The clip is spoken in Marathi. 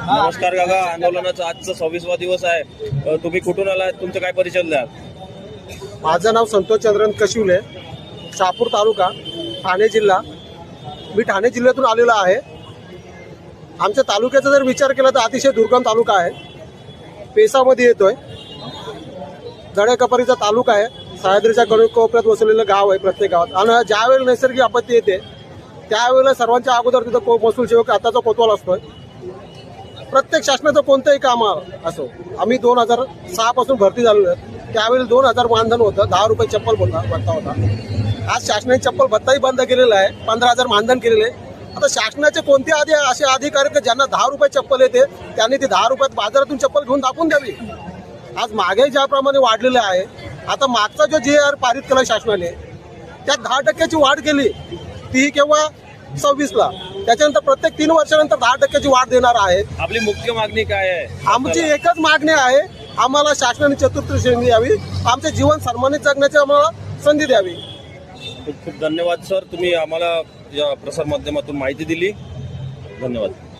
नमस्कार काका आंदोलनाचा आजचा सव्वीसवा दिवस आहे. तुम्ही कुठून आलात? तुमचं काय परिचय द्या? माझं नाव संतोष चंद्रन कशिवले शहापूर तालुका ठाणे जिल्हा. मी ठाणे जिल्ह्यातून आलेलो आहे. आमच्या तालुक्याचा जर विचार केला तर अतिशय दुर्गम तालुका आहे. पेसामध्ये येतोय. जडेकपारीचा तालुका आहे. सह्याद्रीच्या गणित कोपऱ्यात वसवलेलं गाव आहे प्रत्येक गावात. आणि ज्यावेळेला नैसर्गिक आपत्ती येते त्यावेळेला सर्वांच्या अगोदर तिथं को महसूल सेवक आताचा कोतवाल असतोय. प्रत्येक शासनाचं कोणतंही काम असो आम्ही दोन हजार सहापासून भरती झालेलो आहे. त्यावेळी दोन हजार मानधन होतं दहा रुपये चप्पल होता भत्ता होता. आज शासनाने चप्पल भत्ताही बंद केलेला आहे पंधरा हजार मानधन केलेले आहे. आता शासनाचे कोणते आधी असे अधिकारी आहेत ज्यांना दहा रुपये चप्पल येते त्यांनी ते दहा रुपयात बाजारातून चप्पल घेऊन दाखवून द्यावी. आज महागाई ज्याप्रमाणे वाढलेली आहे आता मागचा जो जे आर पारित केला शासनाने त्यात दहा टक्क्याची वाढ केली. ती केव्हा? सव्वीसला. त्याच्यानंतर प्रत्येक तीन वर्षानंतर दहा टक्क्याची वाढ देणार आहे. आपली मुख्य मागणी काय आहे? आमची एकच मागणी आहे आम्हाला शासनाने चतुर्थ श्रेणी द्यावी. आमचे जीवन सन्मानित जगण्याची आम्हाला संधी द्यावी. खूप खूप धन्यवाद सर. तुम्ही आम्हाला या प्रसार माध्यमातून माहिती दिली. धन्यवाद.